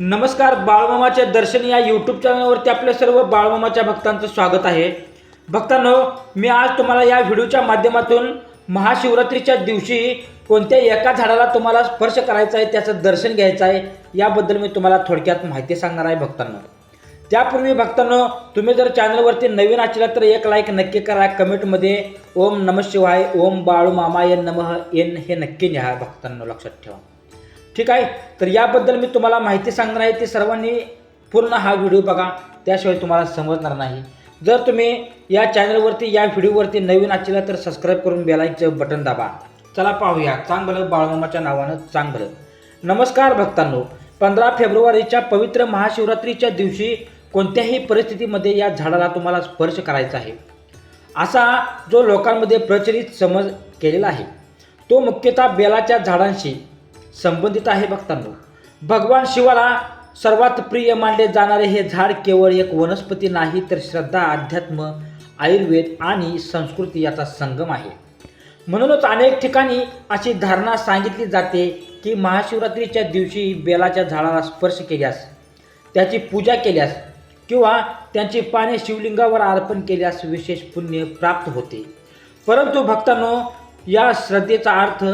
नमस्कार बाळमामाच्या दर्शन या यूट्यूब चॅनलवरती आपल्या सर्व बाळमामाच्या भक्तांचं स्वागत आहे. भक्तांनो मी आज तुम्हाला या व्हिडिओच्या माध्यमातून महाशिवरात्रीच्या दिवशी कोणत्या एका झाडाला तुम्हाला स्पर्श करायचा आहे त्याचं दर्शन घ्यायचं आहे याबद्दल मी तुम्हाला थोडक्यात माहिती सांगणार आहे भक्तांनो. त्यापूर्वी भक्तांनो तुम्ही जर चॅनलवरती नवीन असला तर एक लाईक नक्की करा. कमेंटमध्ये ओम नम शिवाय ओम बाळू एन नमः एन हे नक्की लिहा भक्तांनो लक्षात ठेवा. ठीक आहे? तर याबद्दल मी तुम्हाला माहिती सांगणार आहे. ते सर्वांनी पूर्ण हा व्हिडिओ बघा. त्याशिवाय तुम्हाला समजणार नाही. जर तुम्ही या चॅनलवरती या व्हिडिओवरती नवीन असला तर सबस्क्राईब करून बेलाईचं बटन दाबा. चला पाहूया. चांगलं बाळमामाच्या नावानं चांगलं. नमस्कार भक्तांनो. पंधरा फेब्रुवारीच्या पवित्र महाशिवरात्रीच्या दिवशी कोणत्याही परिस्थितीमध्ये या झाडाला तुम्हाला स्पर्श करायचा आहे. असा जो लोकांमध्ये प्रचलित समज केलेला आहे. तो मुख्यतः बेलाच्या झाडांशी संबंधित आहे भक्तांनो. भगवान शिवाला सर्वात प्रिय मानले जाणारे हे झाड केवळ एक वनस्पती नाही तर श्रद्धा अध्यात्म आयुर्वेद आणि संस्कृती याचा संगम आहे. म्हणूनच अनेक ठिकाणी अशी धारणा सांगितली जाते की महाशिवरात्रीच्या दिवशी बेलाच्या झाडाला स्पर्श केल्यास त्याची पूजा केल्यास किंवा त्यांची पाने शिवलिंगावर अर्पण केल्यास विशेष पुण्य प्राप्त होते. परंतु भक्तांनो या श्रद्धेचा अर्थ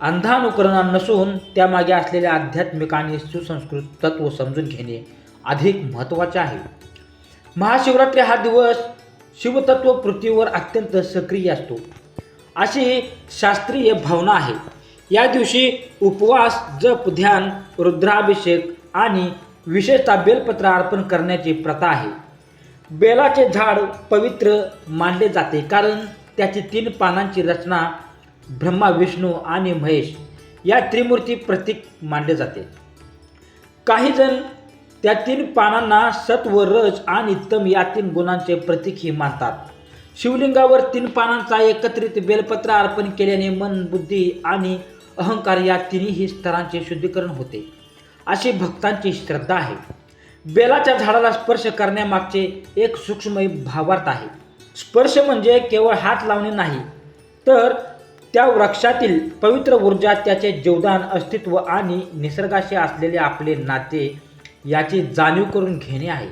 अंधानुकरण नसून त्यामागे असलेले आध्यात्मिक आणि सुसंस्कृत तत्व समजून घेणे अधिक महत्त्वाचे आहे. महाशिवरात्री हा दिवस शिवतत्व पृथ्वीवर अत्यंत सक्रिय असतो. अशी शास्त्रीय भावना आहे. या दिवशी उपवास जप ध्यान रुद्राभिषेक आणि विशेषतः बेलपत्र अर्पण करण्याची प्रथा आहे. बेलाचे झाड पवित्र मानले जाते कारण त्याची तीन पानांची रचना ब्रह्मा विष्णू आणि महेश या त्रिमूर्ती प्रतीक मानले जाते. काही जण त्या तीन पानांना सत्व रज आणि तम या तीन गुणांचे प्रतीकही मानतात. शिवलिंगावर तीन पानांचा एकत्रित बेलपत्र अर्पण केल्याने मन बुद्धी आणि अहंकार या तिन्ही स्तरांचे शुद्धीकरण होते. अशी भक्तांची श्रद्धा आहे. बेलाच्या झाडाला स्पर्श करण्यामागचे एक सूक्ष्म भावार्थ आहे. स्पर्श म्हणजे केवळ हात लावणे नाही तर त्या वृक्षातील पवित्र ऊर्जा त्याचे जीवदान अस्तित्व आणि निसर्गाशी असलेले आपले नाते याची जाणीव करून घेणे आहे.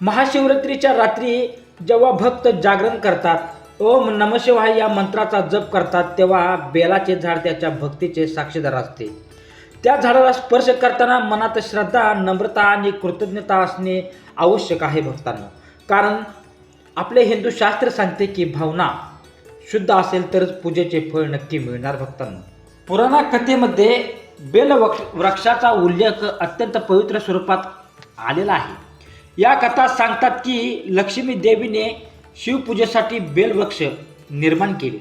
महाशिवरात्रीच्या रात्री जेव्हा भक्त जागरण करतात ओम नमशिवाय या मंत्राचा जप करतात तेव्हा बेलाचे झाड त्याच्या भक्तीचे साक्षीदार असते. त्या झाडाला स्पर्श करताना मनात श्रद्धा नम्रता आणि कृतज्ञता असणे आवश्यक आहे भक्तांना. कारण आपले हिंदू शास्त्र सांगते की भावना शुद्ध असेल तरच पूजेचे फळ नक्की मिळणार भक्तांना. पुराणा कथेमध्ये बेल वृक्षाचा उल्लेख अत्यंत पवित्र स्वरूपात आलेला आहे. या कथा सांगतात की लक्ष्मी देवीने शिवपूजेसाठी बेलवृक्ष निर्माण केले.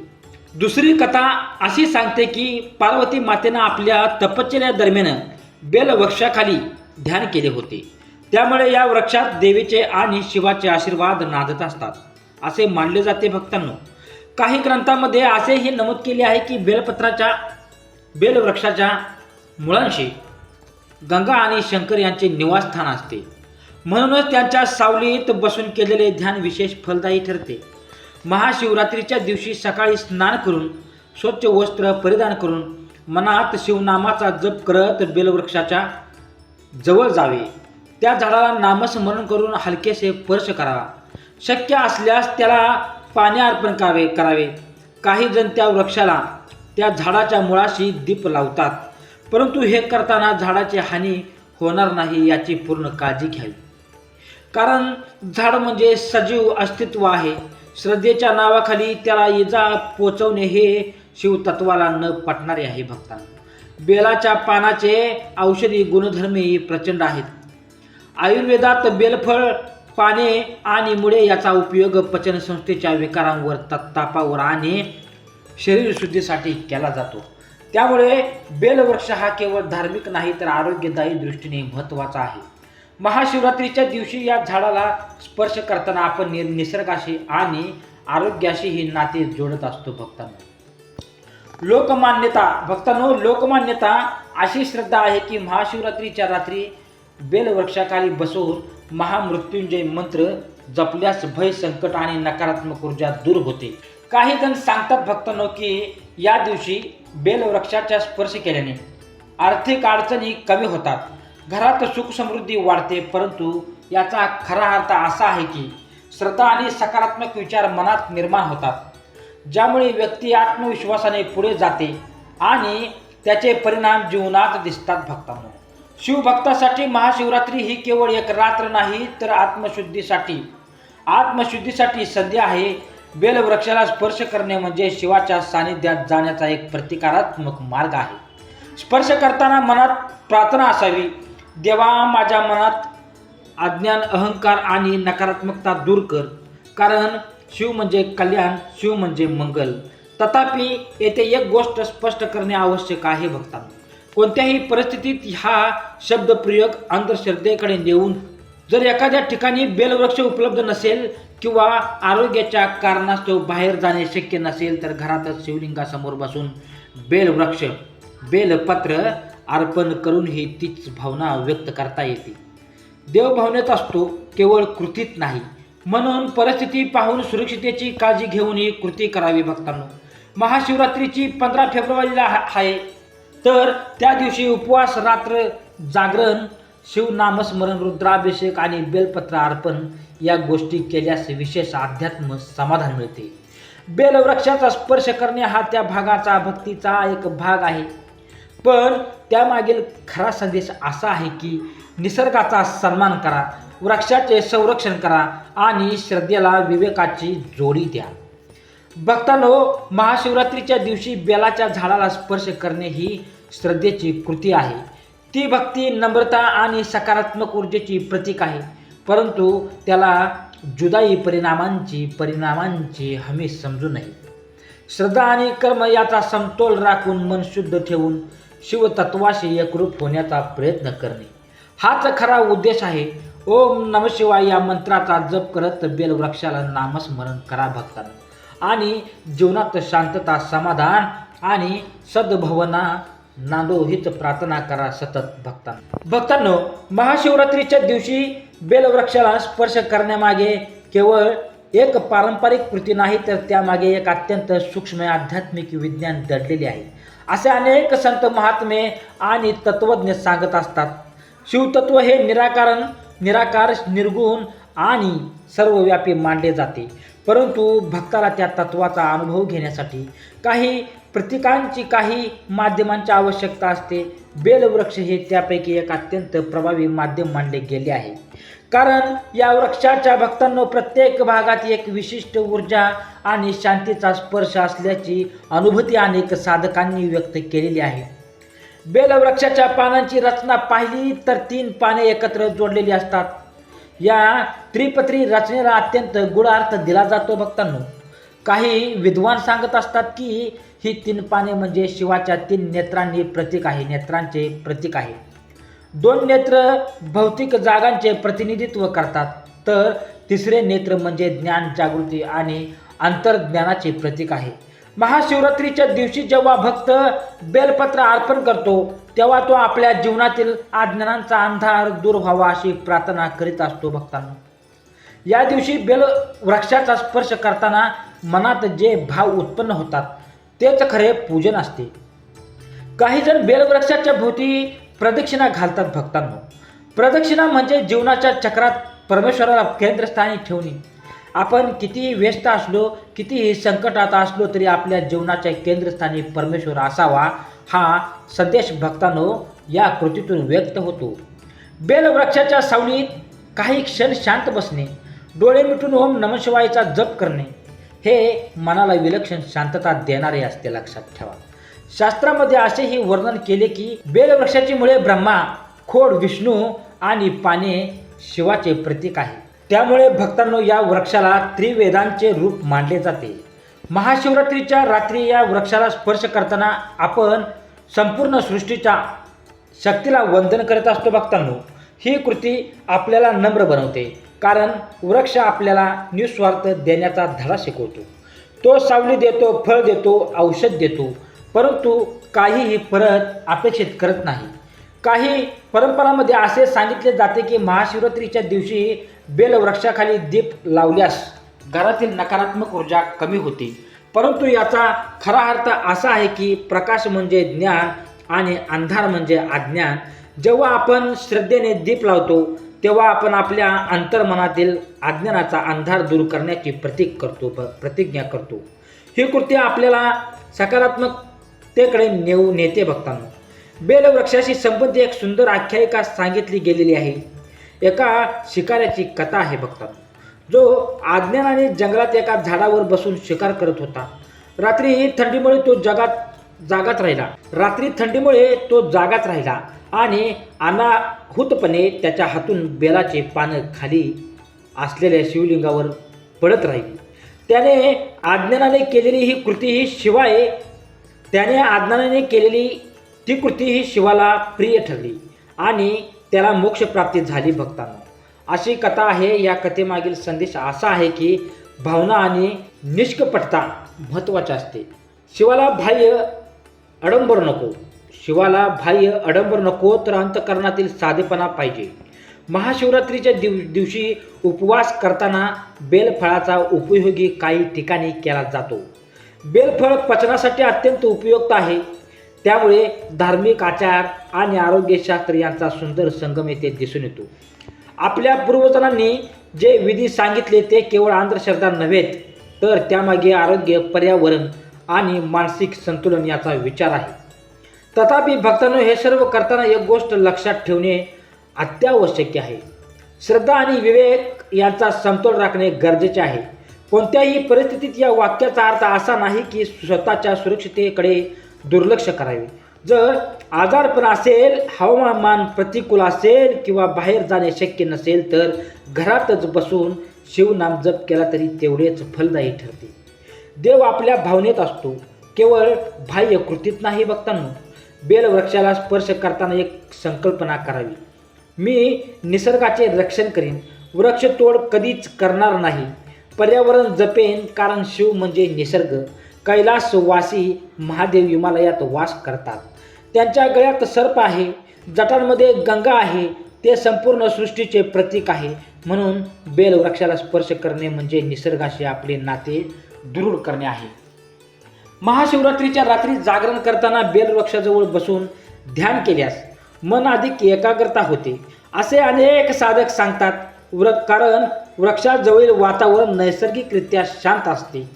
दुसरी कथा अशी सांगते की पार्वती मातेनं आपल्या तपश्चर्यादरम्यान बेलवृक्षाखाली ध्यान केले होते. त्यामुळे या वृक्षात देवीचे आणि शिवाचे आशीर्वाद नादत असतात. असे मानले जाते भक्तांनो. काही ग्रंथामध्ये असेही नमूद केले आहे की बेलपत्राच्या बेलवृक्षाच्या मुळांशी गंगा आणि शंकर यांचे निवासस्थान असते. म्हणूनच त्यांच्या सावलीत बसून केलेले ध्यान विशेष फलदायी ठरते. महाशिवरात्रीच्या दिवशी सकाळी स्नान करून स्वच्छ वस्त्र परिधान करून मनात शिवनामाचा जप करत बेलवृक्षाच्या जवळ जावे. त्या झाडाला नामस्मरण करून हलकेसे स्पर्श करावा शक्य असल्यास त्याला पाणी अर्पण करावे करावे. काही जण त्या वृक्षाला त्या झाडाच्या मुळाशी दीप लावतात. परंतु हे करताना झाडाची हानी होणार नाही याची पूर्ण काळजी घ्यावी. कारण झाड म्हणजे सजीव अस्तित्व आहे. श्रद्धेच्या नावाखाली त्याला इजा पोचवणे हे शिवतत्वाला न पटणारे आहे भक्तांना. बेलाच्या पानाचे औषधी गुणधर्मही प्रचंड आहेत. आयुर्वेदात बेलफळ पाने आणि मुळे याचा उपयोग पचनसंस्थेच्या विकारांवर तत्तापावर तापावर आणि शरीरशुद्धीसाठी केला जातो. त्यामुळे बेलवृक्ष हा केवळ धार्मिक नाही तर आरोग्यदायी दृष्टीने महत्त्वाचा आहे. महाशिवरात्रीच्या दिवशी या झाडाला स्पर्श करताना आपण नि निसर्गाशी आणि आरोग्याशी ही नाते जोडत असतो भक्तांना. लोकमान्यता भक्तांनो लोकमान्यता अशी श्रद्धा आहे की महाशिवरात्रीच्या रात्री बेलवृक्षाखाली बसवून महामृत्युंजय मंत्र जपल्यास भय संकट आणि नकारात्मक ऊर्जा दूर होते. काही जण सांगतात भक्तांनो की या दिवशी बेलवृक्षाचा स्पर्श केल्याने आर्थिक अडचणी कमी होतात. घरात सुख समृद्धी वाढते परंतु याचा खरा अर्थ असा आहे की श्रद्धा आणि सकारात्मक विचार मनात निर्माण होतात. ज्यामुळे व्यक्ती आत्मविश्वासाने पुढे जाते आणि त्याचे परिणाम जीवनात दिसतात भक्तांनो. शिवभक्तासाठी महाशिवरात्री ही केवळ एक रात्र नाही तर आत्मशुद्धीसाठी. आत्मशुद्धीसाठी संधी आहे. बेलवृक्षाला स्पर्श करणे म्हणजे शिवाच्या सानिध्यात जाण्याचा एक प्रतिकारात्मक मार्ग आहे. स्पर्श करताना मनात प्रार्थना असावी. देवा माझ्या मनात अज्ञान अहंकार आणि नकारात्मकता दूर कर. कारण शिव म्हणजे कल्याण शिव म्हणजे मंगल. तथापि येथे एक गोष्ट स्पष्ट करणे आवश्यक आहे भक्तांना. कोणत्याही परिस्थितीत हा शब्दप्रयोग अंधश्रद्धेकडे नेऊन जर एखाद्या ठिकाणी बेलवृक्ष उपलब्ध नसेल किंवा आरोग्याच्या कारणास्तव बाहेर जाणे शक्य नसेल तर घरातच शिवलिंगासमोर बसून बेलवृक्ष बेलपत्र अर्पण करूनही तीच भावना व्यक्त करता येते. देवभावनेत असतो केवळ कृतीत नाही. म्हणून परिस्थिती पाहून सुरक्षितेची काळजी घेऊन ही कृती करावी भक्तांनो. महाशिवरात्रीची पंधरा फेब्रुवारीला हा- आहे तर त्या दिवशी उपवास रात्र जागरण शिवनामस्मरण रुद्राभिषेक आणि बेलपत्र अर्पण या गोष्टी केल्यास विशेष अध्यात्म समाधान मिळते. बेलवृक्षाचा स्पर्श करणे हा त्या भागाचा भक्तीचा एक भाग आहे. पण त्यामागील खरा संदेश असा आहे की निसर्गाचा सन्मान करा वृक्षाचे संरक्षण करा आणि श्रद्धेला विवेकाची जोडी द्या. भक्तांनो महाशिवरात्रीच्या दिवशी बेलाच्या झाडाला स्पर्श करणे ही श्रद्धेची कृती आहे. ती भक्ती नम्रता आणि सकारात्मक ऊर्जेची प्रतीक आहे. परंतु त्याला जुदाई परिणामांची परिणामांची हमी समजू नये. श्रद्धा आणि कर्म याचा समतोल राखून मन शुद्ध ठेवून शिवतत्वाशी एकरूप होण्याचा प्रयत्न करणे. हाच खरा उद्देश आहे. ओम नम शिवाय या मंत्राचा जप करत बेलवृक्षाला नामस्मरण करा भक्तांना. आणि जीवनात शांतता समाधान आणि सद्भवना नांदो हीच प्रार्थना करा सतत भक्तांना. भक्तांनो महाशिवरात्रीच्या दिवशी बेलवृक्षाला स्पर्श करण्यामागे केवळ एक पारंपरिक कृती नाही तर त्यामागे एक अत्यंत सूक्ष्म आध्यात्मिक विज्ञान दडलेले आहे. असे अनेक संत महात्मे आणि तत्वज्ञ सांगत असतात शिवतत्व हे निराकारण निराकार निर्गुण आणि सर्वव्यापी मानले जाते. परंतु भक्ताला त्या तत्वाचा अनुभव घेण्यासाठी काही प्रतीकांची काही माध्यमांची आवश्यकता असते. बेलवृक्ष हे त्यापैकी एक अत्यंत प्रभावी माध्यम मानले गेले आहे. कारण या वृक्षाच्या भक्तांनो प्रत्येक भागात एक विशिष्ट ऊर्जा आणि शांतीचा स्पर्श असल्याची अनुभूती अनेक साधकांनी व्यक्त केलेली आहे. बेलवृक्षाच्या पानांची रचना पाहिली तर तीन पाने एकत्र जोडलेली असतात. या त्रिपत्री रचनेला अत्यंत गुढ अर्थ दिला जातो भक्तांनो. काही विद्वान सांगत असतात की ही तीन पाने म्हणजे शिवाच्या तीन नेत्रांनी प्रतीक आहे नेत्रांचे प्रतीक आहे. दोन नेत्र भौतिक जागांचे प्रतिनिधित्व करतात तर तिसरे नेत्र म्हणजे ज्ञान जागृती आणि अंतर्ज्ञानाचे प्रतीक आहे. महाशिवरात्रीच्या दिवशी जेव्हा भक्त बेलपत्र अर्पण करतो तेव्हा तो आपल्या जीवनातील आज्ञानांचा अंधार दूर व्हावा अशी प्रार्थना करीत असतो भक्तांना. या दिवशी बेल वृक्षाचा स्पर्श करताना मनात जे भाव उत्पन्न होतात तेच खरे पूजन असते. काही जण बेलवृक्षाच्या भोवती प्रदक्षिणा घालतात भक्तांना. प्रदक्षिणा म्हणजे जीवनाच्या चक्रात परमेश्वराला केंद्रस्थानी ठेवणे. आपण कितीही व्यस्त असलो कितीही संकटात असलो तरी आपल्या जीवनाच्या केंद्रस्थानी परमेश्वर असावा हा संदेश भक्तांनो या कृतीतून व्यक्त होतो. बेलवृक्षाच्या सावलीत काही क्षण शांत बसणे डोळे मिटून ओम नमशिवायचा जप करणे हे मनाला विलक्षण शांतता देणारे असते लक्षात ठेवा. शास्त्रामध्ये असेही वर्णन केले की बेलवृक्षाची मुळे ब्रह्मा खोड विष्णू आणि पाने शिवाचे प्रतीक आहे. त्यामुळे भक्तांनो या वृक्षाला त्रिवेदांचे रूप मानले जाते. महाशिवरात्रीच्या रात्री या वृक्षाला स्पर्श करताना आपण संपूर्ण सृष्टीच्या शक्तीला वंदन करत असतो भक्तांनो. ही कृती आपल्याला नम्र बनवते कारण वृक्ष आपल्याला निस्वार्थ देण्याचा धडा शिकवतो. तो सावली देतो फळ देतो औषध देतो परंतु काहीही परत अपेक्षित करत नाही. काही परंपरामध्ये असे सांगितले जाते की महाशिवरात्रीच्या दिवशी बेलवृक्षाखाली दीप लावल्यास घरातील नकारात्मक ऊर्जा कमी होते. परंतु याचा खरा अर्थ असा आहे की प्रकाश म्हणजे ज्ञान आणि अंधार म्हणजे अज्ञान. जेव्हा आपण श्रद्धेने दीप लावतो तेव्हा आपण आपल्या अंतर्मनातील अज्ञानाचा अंधार दूर करण्याची प्रतीक करतो प्र प्रतिज्ञा करतो. ही कृती आपल्याला सकारात्मकतेकडे नेऊ नेते बघताना. बेलवृक्षाशी संबंधित एक सुंदर आख्यायिका सांगितली गेलेली आहे. एका शिकाऱ्याची कथा आहे बघतात. जो अज्ञानाने जंगलात एका झाडावर बसून शिकार करत होता. रात्री थंडीमुळे तो जगात जागाच राहिला. रात्री थंडीमुळे तो जागाच राहिला आणि अनाहूतपणे त्याच्या हातून बेलाचे पानं खाली असलेल्या शिवलिंगावर पडत राहिली. त्याने आज्ञानाने केलेली ही कृती ही शिवाय त्याने अज्ञानाने केलेली ती कृती ही शिवाला प्रिय ठरली आणि त्याला मोक्षप्राप्ती झाली भक्तांना. अशी कथा आहे या कथेमागील संदेश असा आहे की भावना आणि निष्कपटता महत्त्वाची असते. शिवाला बाह्य अडंबर नको. शिवाला बाह्य अडंबर नको तर अंतकरणातील साधेपणा पाहिजे. महाशिवरात्रीच्या दिव दिवशी उपवास करताना बेलफळाचा उपयोगी काही ठिकाणी केला जातो. बेलफळ पचनासाठी अत्यंत उपयुक्त आहे. त्यामुळे धार्मिक आचार आणि आरोग्यशास्त्र यांचा सुंदर संगम येथे दिसून येतो. आपल्या पूर्वजनांनी जे विधी सांगितले ते केवळ अंधश्रद्धा नव्हेत तर त्यामागे आरोग्य पर्यावरण आणि मानसिक संतुलन याचा विचार आहे. तथापि भक्तांनो हे सर्व करताना एक गोष्ट लक्षात ठेवणे अत्यावश्यक आहे. श्रद्धा आणि विवेक यांचा समतोल राखणे गरजेचे आहे. कोणत्याही परिस्थितीत या वाक्याचा अर्थ असा नाही की स्वतःच्या सुरक्षितेकडे दुर्लक्ष करावे. जर आजारपण असेल हवामान प्रतिकूल असेल किंवा बाहेर जाणे शक्य नसेल तर घरातच बसून शिवनाम जप केला तरी तेवढेच फलदायी ठरते. देव आपल्या भावनेत असतो. केवळ बाह्य कृतीत नाही बघताना बेलवृक्षाला स्पर्श करताना एक संकल्पना करावी. मी निसर्गाचे रक्षण करीन. वृक्षतोड कधीच करणार नाही. पर्यावरण जपेन कारण शिव म्हणजे निसर्ग. कैलासवासी महादेव हिमालयात वास करतात. त्यांच्या गळ्यात सर्प आहे जटांमध्ये गंगा आहे ते संपूर्ण सृष्टीचे प्रतीक आहे. म्हणून बेलवृक्षाला स्पर्श करणे म्हणजे निसर्गाशी आपले नाते दृढ करणे आहे. महाशिवरात्रीच्या रात्री जागरण करताना बेलवृक्षाजवळ बसून ध्यान केल्यास मन अधिक एकाग्रता होते. असे अनेक साधक सांगतात वृ कारण वृक्षाजवळील वातावरण नैसर्गिकरित्या शांत असते.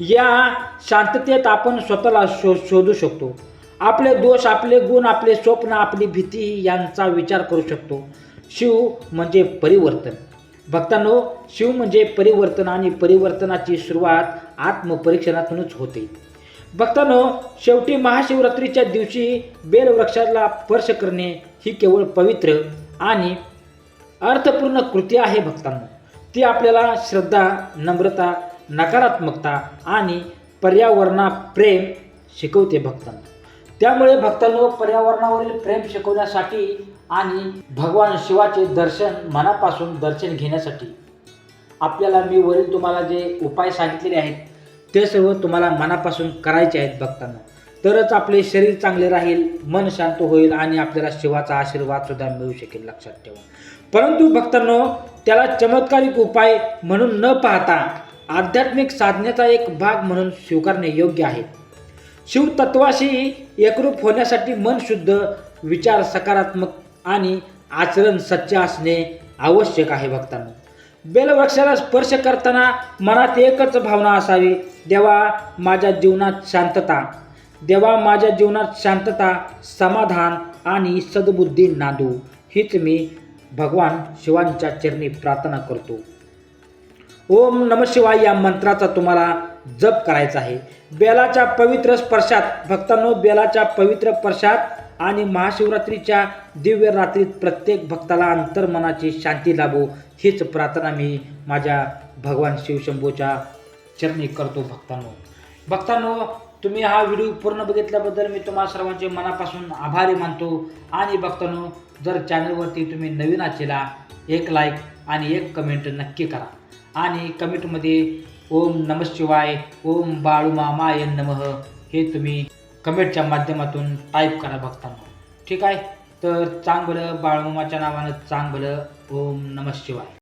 या शांततेत आपण स्वतःला शो शोधू शकतो. आपले दोष आपले गुण आपले स्वप्न आपली भीती यांचा विचार करू शकतो. शिव म्हणजे परिवर्तन. भक्तांनो शिव म्हणजे परिवर्तन आणि परिवर्तनाची सुरुवात आत्मपरीक्षणातूनच होते. भक्तांनो शेवटी महाशिवरात्रीच्या दिवशी बेलवृक्षाला स्पर्श करणे ही केवळ पवित्र आणि अर्थपूर्ण कृती आहे भक्तांनो. ती आपल्याला श्रद्धा नम्रता नकारात्मकता आणि पर्यावरणाप्रेम शिकवते भक्तांनो. त्यामुळे भक्तांनो पर्यावरणावरील प्रेम शिकवण्यासाठी आणि भगवान शिवाचे दर्शन मनापासून दर्शन घेण्यासाठी आपल्याला मी वरील तुम्हाला जे उपाय सांगितलेले आहेत ते सर्व तुम्हाला मनापासून करायचे आहेत भक्तांना. तरच आपले शरीर चांगले राहील मन शांत होईल आणि आपल्याला शिवाचा आशीर्वाद सुद्धा मिळू शकेल लक्षात ठेवा. परंतु भक्तांनो त्याला चमत्कारिक उपाय म्हणून न पाहता आध्यात्मिक साधनेचा एक भाग म्हणून स्वीकारणे योग्य आहे. शिवतत्वाशी एकरूप होण्यासाठी मन शुद्ध विचार सकारात्मक आणि आचरण सच्च असणे आवश्यक आहे भक्तांना. बेलवृक्षाला स्पर्श करताना मनात एकच भावना असावी देवा माझ्या जीवनात शांतता. देवा माझ्या जीवनात शांतता समाधान आणि सद्बुद्धी नांदू. हीच मी भगवान शिवांच्या चरणी प्रार्थना करतो. ओम नम शिवाय या मंत्राचा तुम्हाला जप करायचा आहे. बेलाच्या पवित्र स्पर्शात भक्तांनो बेलाच्या पवित्र स्पर्शात आणि महाशिवरात्रीच्या दिव्य रात्रीत प्रत्येक भक्ताला अंतर्मनाची शांती लाभो हीच प्रार्थना मी माझ्या भगवान शिवशंभूच्या चरणी करतो भक्तांनो. भक्तांनो तुम्ही हा व्हिडिओ पूर्ण बघितल्याबद्दल मी तुम्हा सर्वांचे मनापासून आभारी मानतो आणि भक्तांनो जर चॅनलवरती तुम्ही नवीन असेला एक लाईक आणि एक कमेंट नक्की करा. आणि कमेंटमध्ये ओम नम शिवाय ओम बाळूमामाय नमः हे तुम्ही कमेंटच्या माध्यमातून टाईप करा भक्तांनो ठीक आहे? तर चांगलं बाळूमामाच्या नावानं चांगलं ओम नम शिवाय.